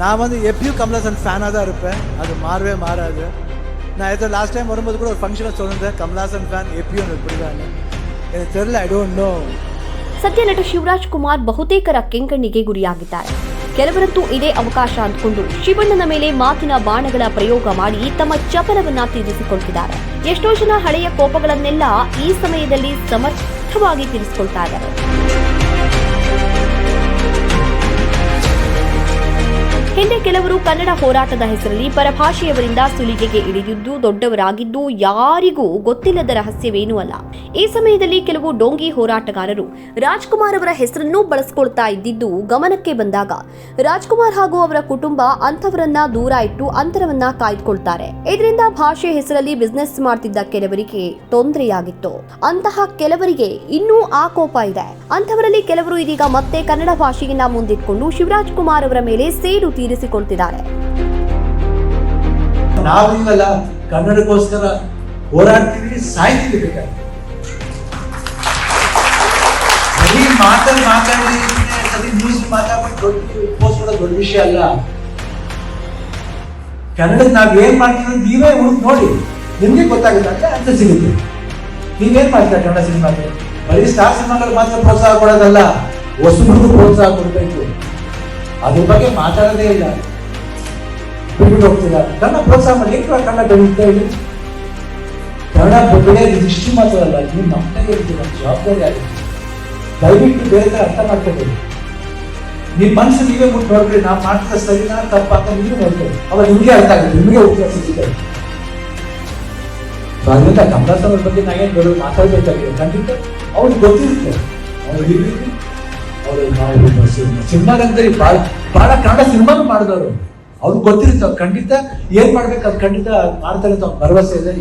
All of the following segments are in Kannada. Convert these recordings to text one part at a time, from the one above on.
நான் வந்து எப்பயும் கமலஹாசன் ஃபேனாக தான் இருப்பேன் அது மாறவே மாறாது நான் ஏதோ லாஸ்ட் டைம் வரும்போது கூட ஒரு ஃபங்க்ஷனில் சொல்லியிருந்தேன் கமலஹாசன் ஃபேன் எப்பயும் இப்படிதான்னு எனக்கு தெரியல ஐ டோன்ட் நோ ಸದ್ಯ ನಟ ಶಿವರಾಜ್ ಕುಮಾರ್ ಬಹುತೇಕರ ಕೆಂಗಣ್ಣಿಗೆ ಗುರಿಯಾಗಿದ್ದಾರೆ ಕೆಲವರಂತೂ ಇದೇ ಅವಕಾಶ ಅಂದ್ಕೊಂಡು ಶಿವಣ್ಣನ ಮೇಲೆ ಮಾತಿನ ಬಾಣಗಳ ಪ್ರಯೋಗ ಮಾಡಿ ತಮ್ಮ ಚಪಲವನ್ನ ತೀರಿಸಿಕೊಳ್ತಿದ್ದಾರೆ ಎಷ್ಟೋ ಜನ ಹಳೆಯ ಕೋಪಗಳನ್ನೆಲ್ಲ ಈ ಸಮಯದಲ್ಲಿ ಸಮರ್ಥವಾಗಿ ತೀರಿಸಿಕೊಳ್ತಾ ಇದ್ದಾರೆ ಹಿಂದೆ ಕೆಲವರು ಕನ್ನಡ ಹೋರಾಟದ ಹೆಸರಲ್ಲಿ ಪರಭಾಷೆಯವರಿಂದ ಸುಲಿಗೆಗೆ ಇಳಿದಿದ್ದು ದೊಡ್ಡವರಾಗಿದ್ದು ಯಾರಿಗೂ ಗೊತ್ತಿಲ್ಲದ ರಹಸ್ಯವೇನೂ ಅಲ್ಲ. ಈ ಸಮಯದಲ್ಲಿ ಕೆಲವು ಡೋಂಗಿ ಹೋರಾಟಗಾರರು ರಾಜ್ಕುಮಾರ್ ಅವರ ಹೆಸರನ್ನೂ ಬಳಸಿಕೊಳ್ತಾ ಇದ್ದಿದ್ದು ಗಮನಕ್ಕೆ ಬಂದಾಗ ರಾಜ್ಕುಮಾರ್ ಹಾಗೂ ಅವರ ಕುಟುಂಬ ಅಂಥವರನ್ನ ದೂರ ಇಟ್ಟು ಅಂತರವನ್ನ ಕಾಯ್ದುಕೊಳ್ತಾರೆ. ಇದರಿಂದ ಭಾಷೆ ಹೆಸರಲ್ಲಿ ಬಿಸ್ನೆಸ್ ಮಾಡ್ತಿದ್ದ ಕೆಲವರಿಗೆ ತೊಂದರೆಯಾಗಿತ್ತು. ಅಂತಹ ಕೆಲವರಿಗೆ ಇನ್ನೂ ಆ ಕೋಪ ಇದೆ. ಅಂಥವರಲ್ಲಿ ಕೆಲವರು ಇದೀಗ ಮತ್ತೆ ಕನ್ನಡ ಭಾಷೆಯನ್ನ ಮುಂದಿಟ್ಕೊಂಡು ಶಿವರಾಜ್ ಕುಮಾರ್ ಅವರ ಮೇಲೆ ಸೇಡು ತೀರಿಸಿಕೊಳ್ತಿದ್ದಾರೆ ನಾವಿಲ್ಲ ಕನ್ನಡಕ್ಕೋಸ್ಕರ ಹೋರಾಡ್ತೀವಿ, ಸಾಯ್ತೀವಿ ಬರೀ ಮಾತಲ್ಲಿ ಮಾತಾಡಿ ಸರಿ ನ್ಯೂಸ್ ಮಾತಾಡ್ಬಿಟ್ಟು ದೊಡ್ಡ ಪೋಸ್ಟ್ ದೊಡ್ಡ ವಿಷಯ ಅಲ್ಲ. ಕನ್ನಡ ನಾವ್ ಏನ್ ಮಾಡ್ತೀವಿ ನೀವೇ ಹುಡುಕ್ ನೋಡಿ. ನಿಮ್ಗೆ ಗೊತ್ತಾಗುತ್ತೆ ಅಂತ ಅಂತ ಸಿಗುತ್ತೆ. ನೀವೇನ್ ಮಾಡ್ತೀರಾ ಕನ್ನಡ ಸಿನಿಮಾಗೆ? ಬರೀ ಸ್ಟಾರ್ ಸಿನಿಮಾಗಳು ಮಾತ್ರ ಪ್ರೋತ್ಸಾಹ ಕೊಡೋದಲ್ಲ ಹೊಸಬ್ರಿಗೂ ಪ್ರೋತ್ಸಾಹ ಕೊಡ್ಬೇಕು. ಅದ್ರ ಬಗ್ಗೆ ಮಾತಾಡೋದೇ ಇಲ್ಲ. ಬಿಟ್ಬಿಟ್ಟು ಹೋಗ್ತಿದ್ದಾರೆ. ಕನ್ನಡ ಪ್ರೋತ್ಸಾಹ ಮಾಡಿ. ಏನು ಕನ್ನಡ ಬೆಳೀತಾ ಹೇಳಿ? ಕನ್ನಡ ಬೆಳೆಯೋದು ಇಷ್ಟು ಮಾತ್ರ ಅಲ್ಲ, ನೀವು ನಮ್ಮ ಕೈ ಇರ್ತೀವಿ ನಮ್ಮ ಜವಾಬ್ದಾರಿ ಆಗುತ್ತೆ ದಯವಿಟ್ಟು ಬೇರೆ ಥರ ಅರ್ಥ ಮಾಡ್ಕೋಬೇಕು ನಿಮ್ಮ ಮನಸ್ಸು ನೀವೇ ಮುಟ್ಟು ನೋಡ್ಬಿಡಿ. ನಾವು ಮಾಡ್ತಿದ್ದ ಸರಿನಾ ತಪ್ಪ ಅಂತ ನೀವೇ ಅವಾಗ ನಿಮಗೆ ಅರ್ಥ ಆಗುತ್ತೆ, ನಿಮಗೆ ಉತ್ತರ ಸಿಗುತ್ತೆ. ಅದರಿಂದ ಕಮಲಾಸ್ ಅವ್ರ ಬಗ್ಗೆ ನಾ ಬರೋದು ಬೇರೆ ಮಾತಾಡ್ಬೇಕಾಗಿದೆ? ಖಂಡಿತ. ಅವ್ರಿಗೆ ಗೊತ್ತಿರುತ್ತೆ. ಅವ್ರು ಈ ಅವರು ಸಿನಿಮಾಗಂತರಿ ಬಹಳ ಬಹಳ ಕನ್ನಡ ಸಿನಿಮಾನು ಮಾಡಿದವರು. ಅವ್ರಿಗೆ ಗೊತ್ತಿರುತ್ತೆ ಖಂಡಿತ ಏನ್ ಮಾಡ್ಬೇಕು ಅದು ಖಂಡಿತ ಮಾಡ್ತಾರೆ ಭರವಸೆ ಇದೆ.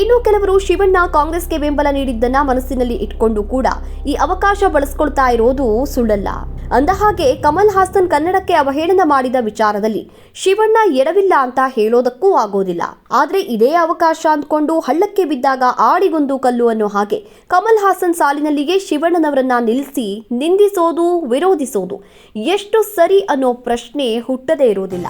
ಇನ್ನು ಕೆಲವರು ಶಿವಣ್ಣ ಕಾಂಗ್ರೆಸ್ಗೆ ಬೆಂಬಲ ನೀಡಿದ್ದನ್ನ ಮನಸ್ಸಿನಲ್ಲಿ ಇಟ್ಕೊಂಡು ಕೂಡ ಈ ಅವಕಾಶ ಬಳಸ್ಕೊಳ್ತಾ ಇರೋದು ಸುಳ್ಳಲ್ಲ. ಅಂದಹಾಗೆ ಕಮಲ್ ಹಾಸನ್ ಕನ್ನಡಕ್ಕೆ ಅವಹೇಳನ ಮಾಡಿದ ವಿಚಾರದಲ್ಲಿ ಶಿವಣ್ಣ ಎಡವಿಲ್ಲ ಅಂತ ಹೇಳೋದಕ್ಕೂ ಆಗೋದಿಲ್ಲ. ಆದ್ರೆ ಇದೇ ಅವಕಾಶ ಅಂದ್ಕೊಂಡು ಹಳ್ಳಕ್ಕೆ ಬಿದ್ದಾಗ ಆಡಿಗೊಂದು ಕಲ್ಲು ಅನ್ನೋ ಹಾಗೆ ಕಮಲ್ ಹಾಸನ್ ಸಾಲಿನಲ್ಲಿಯೇ ಶಿವಣ್ಣನವರನ್ನ ನಿಲ್ಲಿಸಿ ನಿಂದಿಸೋದು, ವಿರೋಧಿಸೋದು ಎಷ್ಟು ಸರಿ ಅನ್ನೋ ಪ್ರಶ್ನೆ ಹುಟ್ಟದೇ ಇರೋದಿಲ್ಲ.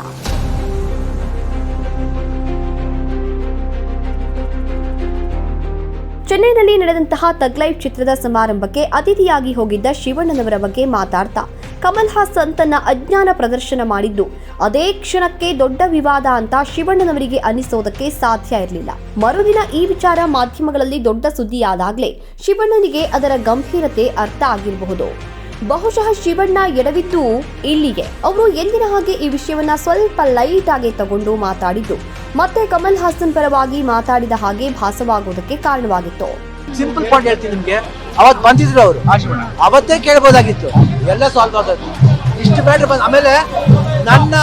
ಚೆನ್ನೈನಲ್ಲಿ ನಡೆದಂತಹ ತಗ್ ಲೈಫ್ ಚಿತ್ರದ ಸಮಾರಂಭಕ್ಕೆ ಅತಿಥಿಯಾಗಿ ಹೋಗಿದ್ದ ಶಿವಣ್ಣನವರ ಬಗ್ಗೆ ಮಾತಾಡ್ತಾ ಕಮಲ್ ಹಾಸನ್ ತನ್ನ ಅಜ್ಞಾನ ಪ್ರದರ್ಶನ ಮಾಡಿದ್ದು, ಅದೇ ಕ್ಷಣಕ್ಕೆ ದೊಡ್ಡ ವಿವಾದ ಅಂತ ಶಿವಣ್ಣನವರಿಗೆ ಅನಿಸೋದಕ್ಕೆ ಸಾಧ್ಯ ಇರಲಿಲ್ಲ. ಮರುದಿನ ಈ ವಿಚಾರ ಮಾಧ್ಯಮಗಳಲ್ಲಿ ದೊಡ್ಡ ಸುದ್ದಿಯಾದಾಗಲೇ ಶಿವಣ್ಣನಿಗೆ ಅದರ ಗಂಭೀರತೆ ಅರ್ಥ ಆಗಿರಬಹುದು. ಬಹುಶಃ ಶಿವಣ್ಣ ಎಡವಿದ್ದು ಇಲ್ಲಿಗೆ. ಅವರು ಎಂದಿನ ಹಾಗೆ ಈ ವಿಷಯವನ್ನ ಸ್ವಲ್ಪ ಲೈಟ್ ಆಗಿ ತಗೊಂಡು ಮಾತಾಡಿದ್ದು ಮತ್ತೆ ಕಮಲ್ ಹಾಸನ್ ಪರವಾಗಿ ಮಾತಾಡಿದ ಹಾಗೆ ಭಾಸವಾಗುವುದಕ್ಕೆ ಕಾರಣವಾಗಿತ್ತು. ಸಿಂಪಲ್ ಪಾಯಿಂಟ್ ಹೇಳ್ತೀನಿ ನಿಮಗೆ. ಅವತ್ ಬಂದಿದ್ರು ಅವರು. ಅವತ್ತೇ ಕೇಳ್ಬೋದಾಗಿತ್ತು. ಎಲ್ಲ ಸಾಲ್ವ್ ಆಗೋದು ಇಷ್ಟು ಬೇಡ ಆಮೇಲೆ ನನ್ನ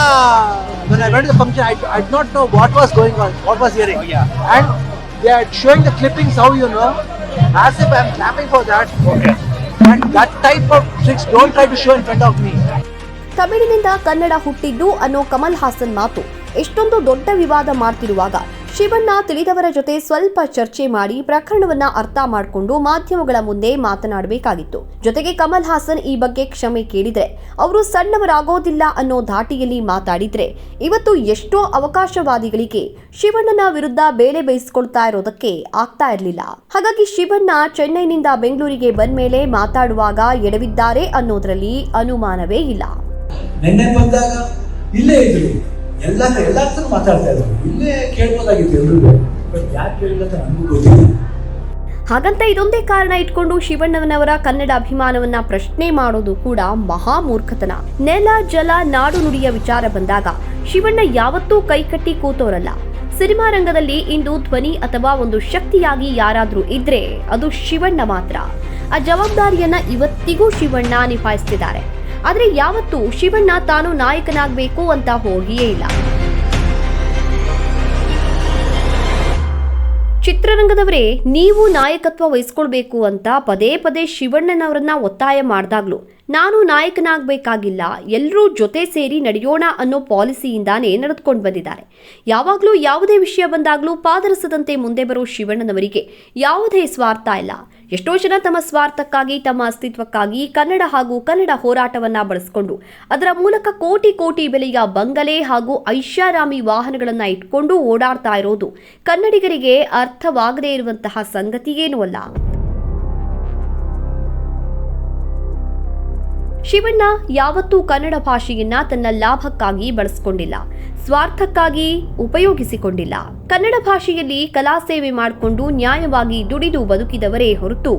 function I I not know what was going on what was hearing and they are showing the clipping so you know as if I am clapping for that okay and that type of tricks don't try to show in front of me ತಮಿಳಿನಿಂದ Kannada ಹುಟ್ಟಿದ್ದು ಅನ್ನೋ ಕಮಲ್ ಹಾಸನ್ ಮಾತು. ಎಷ್ಟೊಂದು ದೊಡ್ಡ ವಿವಾದ ಮಾಡ್ತಿರುವಾಗ ಶಿವಣ್ಣ ತಿಳಿದವರ ಜೊತೆ ಸ್ವಲ್ಪ ಚರ್ಚೆ ಮಾಡಿ ಪ್ರಕರಣವನ್ನ ಅರ್ಥ ಮಾಡಿಕೊಂಡು ಮಾಧ್ಯಮಗಳ ಮುಂದೆ ಮಾತನಾಡಬೇಕಾಗಿತ್ತು. ಜೊತೆಗೆ ಕಮಲ್ ಹಾಸನ್ ಈ ಬಗ್ಗೆ ಕ್ಷಮೆ ಕೇಳಿದ್ರೆ, ಅವರು ಸಣ್ಣವರಾಗೋದಿಲ್ಲ ಅನ್ನೋ ಧಾಟಿಯಲ್ಲಿ ಮಾತಾಡಿದ್ರೆ, ಇವತ್ತು ಎಷ್ಟೋ ಅವಕಾಶವಾದಿಗಳಿಗೆ ಶಿವಣ್ಣನ ವಿರುದ್ಧ ಬೇಳೆ ಬೇಯಿಸ್ಕೊಳ್ತಾ ಇರೋದಕ್ಕೆ ಆಗ್ತಾ ಇರಲಿಲ್ಲ. ಹಾಗಾಗಿ ಶಿವಣ್ಣ ಚೆನ್ನೈನಿಂದ ಬೆಂಗಳೂರಿಗೆ ಬಂದ್ಮೇಲೆ ಮಾತಾಡುವಾಗ ಎಡವಿದ್ದಾರೆ ಅನ್ನೋದ್ರಲ್ಲಿ ಅನುಮಾನವೇ ಇಲ್ಲ. ಎಲ್ಲ ಎಲ್ಲ ಹತ್ರ ಮಾತಾಡ್ತಾ ಇದ್ರು. ಇಲ್ಲೇ ಕೇಳ್ಬೋದಾಗಿತ್ತು ಎಲ್ರಿಗೂ. ಬಟ್ ಯಾಕೆ ಕೇಳಿಲ್ಲ ಅಂತ ನನಗೂ ಗೊತ್ತಿಲ್ಲ. ಹಾಗಂತ ಇದೊಂದೇ ಕಾರಣ ಇಟ್ಕೊಂಡು ಶಿವಣ್ಣನವರ ಕನ್ನಡ ಅಭಿಮಾನವನ್ನ ಪ್ರಶ್ನೆ ಮಾಡೋದು ಕೂಡ ಮಹಾ ಮೂರ್ಖತನ. ನೆಲ, ಜಲ, ನಾಡು ನುಡಿಯ ವಿಚಾರ ಬಂದಾಗ ಶಿವಣ್ಣ ಯಾವತ್ತೂ ಕೈಕಟ್ಟಿ ಕೂತೋರಲ್ಲ. ಸಿನಿಮಾ ರಂಗದಲ್ಲಿ ಇಂದು ಧ್ವನಿ ಅಥವಾ ಒಂದು ಶಕ್ತಿಯಾಗಿ ಯಾರಾದ್ರೂ ಇದ್ರೆ ಅದು ಶಿವಣ್ಣ ಮಾತ್ರ. ಆ ಜವಾಬ್ದಾರಿಯನ್ನ ಇವತ್ತಿಗೂ ಶಿವಣ್ಣ ನಿಭಾಯಿಸ್ತಿದ್ದಾರೆ. ಆದರೆ ಯಾವತ್ತು ಶಿವಣ್ಣ ತಾನು ನಾಯಕನಾಗಬೇಕು ಅಂತ ಹೋಗಿಯೇ ಇಲ್ಲ. ಚಿತ್ರರಂಗದವರೇ, ನೀವು ನಾಯಕತ್ವ ವಹಿಸ್ಕೊಳ್ಬೇಕು ಅಂತ ಪದೇ ಪದೇ ಶಿವಣ್ಣನವರನ್ನ ಒತ್ತಾಯ ಮಾಡಿದಾಗ್ಲು. ನಾನು ನಾಯಕನಾಗಬೇಕಾಗಿಲ್ಲ, ಎಲ್ಲರೂ ಜೊತೆ ಸೇರಿ ನಡೆಯೋಣ ಅನ್ನೋ ಪಾಲಿಸಿಯಿಂದಾನೇ ನಡೆದುಕೊಂಡು ಬಂದಿದ್ದಾರೆ. ಯಾವಾಗಲೂ ಯಾವುದೇ ವಿಷಯ ಬಂದಾಗಲೂ ಪಾದರಸದಂತೆ ಮುಂದೆ ಬರೋ ಶಿವಣ್ಣನವರಿಗೆ ಯಾವುದೇ ಸ್ವಾರ್ಥ ಇಲ್ಲ. ಎಷ್ಟೋ ಜನ ತಮ್ಮ ಸ್ವಾರ್ಥಕ್ಕಾಗಿ, ತಮ್ಮ ಅಸ್ತಿತ್ವಕ್ಕಾಗಿ ಕನ್ನಡ ಹಾಗೂ ಕನ್ನಡ ಹೋರಾಟವನ್ನ ಬಳಸಿಕೊಂಡು, ಅದರ ಮೂಲಕ ಕೋಟಿ ಕೋಟಿ ಬೆಲೆಯ ಬಂಗಲೆ ಹಾಗೂ ಐಷಾರಾಮಿ ವಾಹನಗಳನ್ನು ಇಟ್ಕೊಂಡು ಓಡಾಡ್ತಾ ಇರೋದು ಕನ್ನಡಿಗರಿಗೆ ಅರ್ಥವಾಗದೇ ಇರುವಂತಹ ಸಂಗತಿಯೇನೂ ಅಲ್ಲ. ಶಿವಣ್ಣ ಯಾವತ್ತೂ ಕನ್ನಡ ಭಾಷೆಯನ್ನ ತನ್ನ ಲಾಭಕ್ಕಾಗಿ ಬಳಸಿಕೊಂಡಿಲ್ಲ, ಸ್ವಾರ್ಥಕ್ಕಾಗಿ ಉಪಯೋಗಿಸಿಕೊಂಡಿಲ್ಲ. ಕನ್ನಡ ಭಾಷೆಯಲ್ಲಿ ಕಲಾ ಸೇವೆ ಮಾಡಿಕೊಂಡು ನ್ಯಾಯವಾಗಿ ದುಡಿದು ಬದುಕಿದವರೇ ಹೊರತು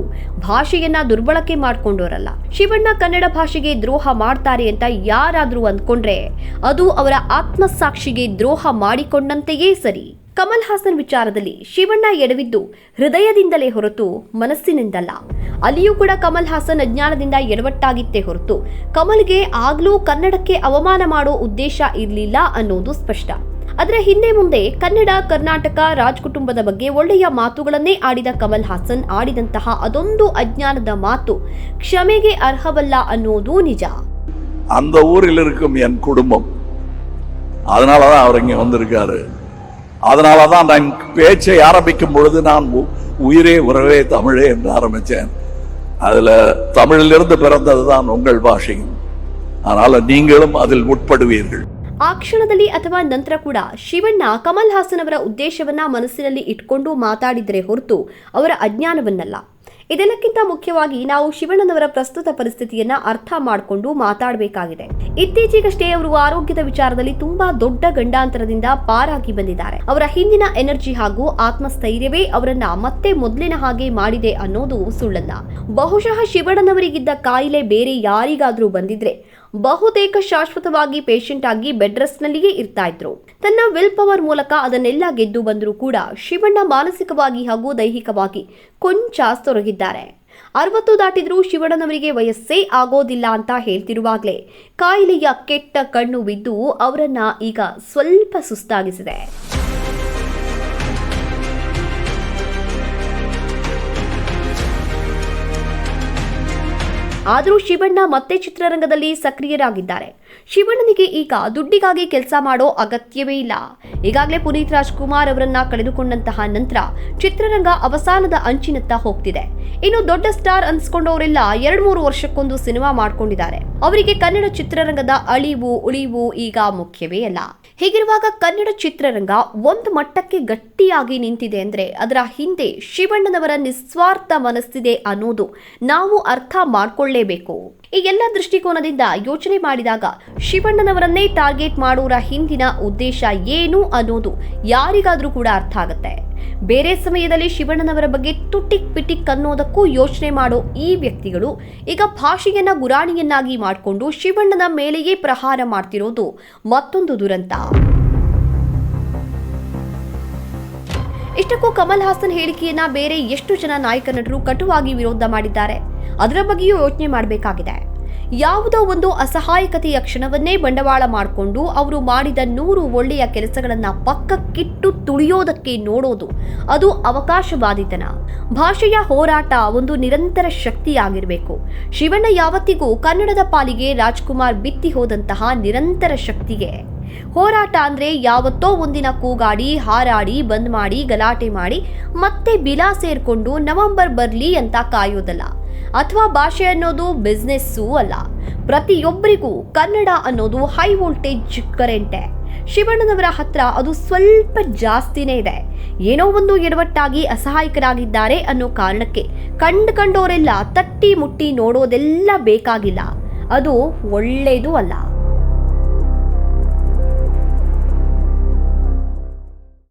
ಭಾಷೆಯನ್ನ ದುರ್ಬಳಕೆ ಮಾಡಿಕೊಂಡವರಲ್ಲ ಶಿವಣ್ಣ ಕನ್ನಡ ಭಾಷೆಗೆ ದ್ರೋಹ ಮಾಡ್ತಾರೆ ಅಂತ ಯಾರಾದ್ರೂ ಅಂದ್ಕೊಂಡ್ರೆ ಅದು ಅವರ ಆತ್ಮಸಾಕ್ಷಿಗೆ ದ್ರೋಹ ಮಾಡಿಕೊಂಡಂತೆಯೇ ಸರಿ. ಕಮಲ್ ಹಾಸನ್ ವಿಚಾರದಲ್ಲಿ ಶಿವಣ್ಣ ಎಡವಿದ್ದು ಹೃದಯದಿಂದಲೇ ಹೊರತು ಮನಸ್ಸಿನಿಂದಲ್ಲ ಅಲ್ಲಿಯೂ ಕೂಡ ಕಮಲ್ ಹಾಸನ್ ಅಜ್ಞಾನದಿಂದ ಎಡವಟ್ಟಾಗಿತ್ತೇ ಹೊರತು ಕಮಲ್ಗೆ ಆಗ್ಲೂ ಕನ್ನಡಕ್ಕೆ ಅವಮಾನ ಮಾಡೋ ಉದ್ದೇಶ ಇರಲಿಲ್ಲ ಅನ್ನೋದು ಸ್ಪಷ್ಟ ಅದರ ಹಿಂದೆ ಮುಂದೆ ಕನ್ನಡ ಕರ್ನಾಟಕ ರಾಜ್ ಕುಟುಂಬದ ಬಗ್ಗೆ ಒಳ್ಳೆಯ ಮಾತುಗಳನ್ನೇ ಆಡಿದ ಕಮಲ್ ಹಾಸನ್ ಆಡಿದಂತಹ ಅದೊಂದು ಅಜ್ಞಾನದ ಮಾತು ಕ್ಷಮೆಗೆ ಅರ್ಹವಲ್ಲ ಅನ್ನೋದು ನಿಜ அந்த ஊரில் இருக்கும் என் குடும்பம் அதனாலதான் அவர் இங்க வந்திருக்காரு அதனாலதான் நான் பேச்சை ஆரம்பிக்கும் பொழுது நான் உ- உயிரே உறவே தமிழே என்று ஆரம்பிச்சேன் அதுல தமிழிலிருந்து பிறந்ததுதான் உங்கள் பாஷையும் அதனால நீங்களும் அதில் உட்படுவீர்கள் ಆ ಕ್ಷಣದಲ್ಲಿ ಅಥವಾ ನಂತರ ಕೂಡ ಶಿವಣ್ಣ ಕಮಲ್ ಹಾಸನ್ ಅವರ ಉದ್ದೇಶವನ್ನ ಮನಸ್ಸಿನಲ್ಲಿ ಇಟ್ಕೊಂಡು ಮಾತಾಡಿದರೆ ಹೊರತು ಅವರ ಅಜ್ಞಾನವನ್ನಲ್ಲ ಇದೆಲ್ಲಕ್ಕಿಂತ ಮುಖ್ಯವಾಗಿ ನಾವು ಶಿವಣ್ಣನವರ ಪ್ರಸ್ತುತ ಪರಿಸ್ಥಿತಿಯನ್ನ ಅರ್ಥ ಮಾಡಿಕೊಂಡು ಮಾತಾಡಬೇಕಾಗಿದೆ. ಇತ್ತೀಚೆಗಷ್ಟೇ ಅವರು ಆರೋಗ್ಯದ ವಿಚಾರದಲ್ಲಿ ತುಂಬಾ ದೊಡ್ಡ ಗಂಡಾಂತರದಿಂದ ಪಾರಾಗಿ ಬಂದಿದ್ದಾರೆ. ಅವರ ಹಿಂದಿನ ಎನರ್ಜಿ ಹಾಗೂ ಆತ್ಮಸ್ಥೈರ್ಯವೇ ಅವರನ್ನ ಮತ್ತೆ ಮೊದಲಿನ ಹಾಗೆ ಮಾಡಿದೆ ಅನ್ನೋದು ಸುಳ್ಳಲ್ಲ. ಬಹುಶಃ ಶಿವಣ್ಣನವರಿಗಿದ್ದ ಕಾಯಿಲೆ ಬೇರೆ ಯಾರಿಗಾದ್ರೂ ಬಂದಿದ್ರೆ ಬಹುತೇಕ ಶಾಶ್ವತವಾಗಿ ಪೇಷಂಟ್ ಆಗಿ ಬೆಡ್ ರೆಸ್ಟ್ನಲ್ಲಿಯೇ ಇರ್ತಾ ಇದ್ರು. ತನ್ನ ವಿಲ್ ಪವರ್ ಮೂಲಕ ಅದನ್ನೆಲ್ಲ ಗೆದ್ದು ಬಂದರೂ ಕೂಡ ಶಿವಣ್ಣ ಮಾನಸಿಕವಾಗಿ ಹಾಗೂ ದೈಹಿಕವಾಗಿ ಕೊಂಚ ತೊರಗಿದ್ದಾರೆ ಅರವತ್ತು ದಾಟಿದ್ರೂ ಶಿವಣ್ಣನವರಿಗೆ ವಯಸ್ಸೇ ಆಗೋದಿಲ್ಲ ಅಂತ ಹೇಳ್ತಿರುವಾಗಲೇ ಕಾಯಿಲೆಯ ಕೆಟ್ಟ ಕಣ್ಣು ಬಿದ್ದು ಅವರನ್ನ ಈಗ ಸ್ವಲ್ಪ ಸುಸ್ತಾಗಿಸಿದೆ. ಆದರೂ ಶಿವಣ್ಣ ಮತ್ತೆ ಚಿತ್ರರಂಗದಲ್ಲಿ ಸಕ್ರಿಯರಾಗಿದ್ದಾರೆ. ಶಿವಣ್ಣನಿಗೆ ಈಗ ದುಡ್ಡಿಗಾಗಿ ಕೆಲಸ ಮಾಡೋ ಅಗತ್ಯವೇ ಇಲ್ಲ. ಈಗಾಗಲೇ ಪುನೀತ್ ರಾಜ್ಕುಮಾರ್ ಅವರನ್ನ ಕಳೆದುಕೊಂಡಂತಹ ನಂತರ ಚಿತ್ರರಂಗ ಅವಸಾನದ ಅಂಚಿನತ್ತ ಹೋಗ್ತಿದೆ. ಇನ್ನು ದೊಡ್ಡ ಸ್ಟಾರ್ ಅನ್ಸ್ಕೊಂಡವರೆಲ್ಲ ಎರಡ್ ಮೂರು ವರ್ಷಕ್ಕೊಂದು ಸಿನಿಮಾ ಮಾಡ್ಕೊಂಡಿದ್ದಾರೆ. ಅವರಿಗೆ ಕನ್ನಡ ಚಿತ್ರರಂಗದ ಅಳಿವು, ಉಳಿವು ಈಗ ಮುಖ್ಯವೇ ಅಲ್ಲ. ಹೀಗಿರುವಾಗ ಕನ್ನಡ ಚಿತ್ರರಂಗ ಒಂದು ಮಟ್ಟಕ್ಕೆ ಗಟ್ಟಿಯಾಗಿ ನಿಂತಿದೆ ಅಂದರೆ ಅದರ ಹಿಂದೆ ಶಿವಣ್ಣನವರ ನಿಸ್ವಾರ್ಥ ಮನಸ್ಸಿದೆ ಅನ್ನೋದು ನಾವು ಅರ್ಥ ಮಾಡ್ಕೊಳ್ಳೇಬೇಕು. ಈ ಎಲ್ಲ ದೃಷ್ಟಿಕೋನದಿಂದ ಯೋಚನೆ ಮಾಡಿದಾಗ ಶಿವಣ್ಣನವರನ್ನೇ ಟಾರ್ಗೆಟ್ ಮಾಡೋರ ಹಿಂದಿನ ಉದ್ದೇಶ ಏನು ಅನ್ನೋದು ಯಾರಿಗಾದರೂ ಕೂಡ ಅರ್ಥ ಆಗುತ್ತೆ. ಬೇರೆ ಸಮಯದಲ್ಲಿ ಶಿವಣ್ಣನವರ ಬಗ್ಗೆ ತುಟಿಕ್ ಪಿಟಿಕ್ ಅನ್ನೋದಕ್ಕೂ ಯೋಚನೆ ಮಾಡೋ ಈ ವ್ಯಕ್ತಿಗಳು ಈಗ ಭಾಷೆಯನ್ನ ಗುರಾಣಿಯನ್ನಾಗಿ ಮಾಡಿಕೊಂಡು ಶಿವಣ್ಣನ ಮೇಲೆಯೇ ಪ್ರಹಾರ ಮಾಡ್ತಿರೋದು ಮತ್ತೊಂದು ದುರಂತ. ಇಷ್ಟಕ್ಕೂ ಕಮಲ್ ಹಾಸನ್ ಹೇಳಿಕೆಯನ್ನ ಬೇರೆ ಎಷ್ಟು ಜನ ನಾಯಕ ನಟರು ಕಟುವಾಗಿ ವಿರೋಧ ಮಾಡಿದ್ದಾರೆ. ಅದರ ಬಗ್ಗೆಯೂ ಯೋಚನೆ ಮಾಡಬೇಕಾಗಿದೆ. ಯಾವುದೋ ಒಂದು ಅಸಹಾಯಕತೆಯ ಕ್ಷಣವನ್ನೇ ಬಂಡವಾಳ ಮಾಡಿಕೊಂಡು ಅವರು ಮಾಡಿದ ನೂರು ಒಳ್ಳೆಯ ಕೆಲಸಗಳನ್ನು ಪಕ್ಕಕ್ಕಿಟ್ಟು ತುಳಿಯೋದಕ್ಕೆ ನೋಡೋದು, ಅದು ಅವಕಾಶವಾದಿತನ. ಭಾಷೆಯ ಹೋರಾಟ ಒಂದು ನಿರಂತರ ಶಕ್ತಿಯಾಗಿರಬೇಕು. ಶಿವಣ್ಣ ಯಾವತ್ತಿಗೂ ಕನ್ನಡದ ಪಾಲಿಗೆ ರಾಜ್ಕುಮಾರ್ ಬಿತ್ತಿ ಹೋದಂತಹ ನಿರಂತರ ಶಕ್ತಿಗೆ. ಹೋರಾಟ ಅಂದ್ರೆ ಯಾವತ್ತೋ ಒಂದಿನ ಕೂಗಾಡಿ, ಹಾರಾಡಿ, ಬಂದ್ ಮಾಡಿ, ಗಲಾಟೆ ಮಾಡಿ ಮತ್ತೆ ಬಿಲಾ ಸೇರ್ಕೊಂಡು ನವೆಂಬರ್ ಬರ್ಲಿ ಅಂತ ಕಾಯೋದಲ್ಲ. ಅಥವಾ ಭಾಷೆ ಅನ್ನೋದು ಬಿಸ್ನೆಸ್ಸೂ ಅಲ್ಲ. ಪ್ರತಿಯೊಬ್ಬರಿಗೂ ಕನ್ನಡ ಅನ್ನೋದು ಹೈ ವೋಲ್ಟೇಜ್ ಕರೆಂಟೆ ಶಿವಣ್ಣನವರ ಹತ್ರ ಅದು ಸ್ವಲ್ಪ ಜಾಸ್ತಿನೇ ಇದೆ. ಏನೋ ಒಂದು ಎಡವಟ್ಟಾಗಿ ಅಸಹಾಯಕರಾಗಿದ್ದಾರೆ ಅನ್ನೋ ಕಾರಣಕ್ಕೆ ಕಂಡು ಕಂಡೋರೆಲ್ಲ ತಟ್ಟಿ ಮುಟ್ಟಿ ನೋಡೋದೆಲ್ಲ ಬೇಕಾಗಿಲ್ಲ. ಅದು ಒಳ್ಳೆಯದು ಅಲ್ಲ.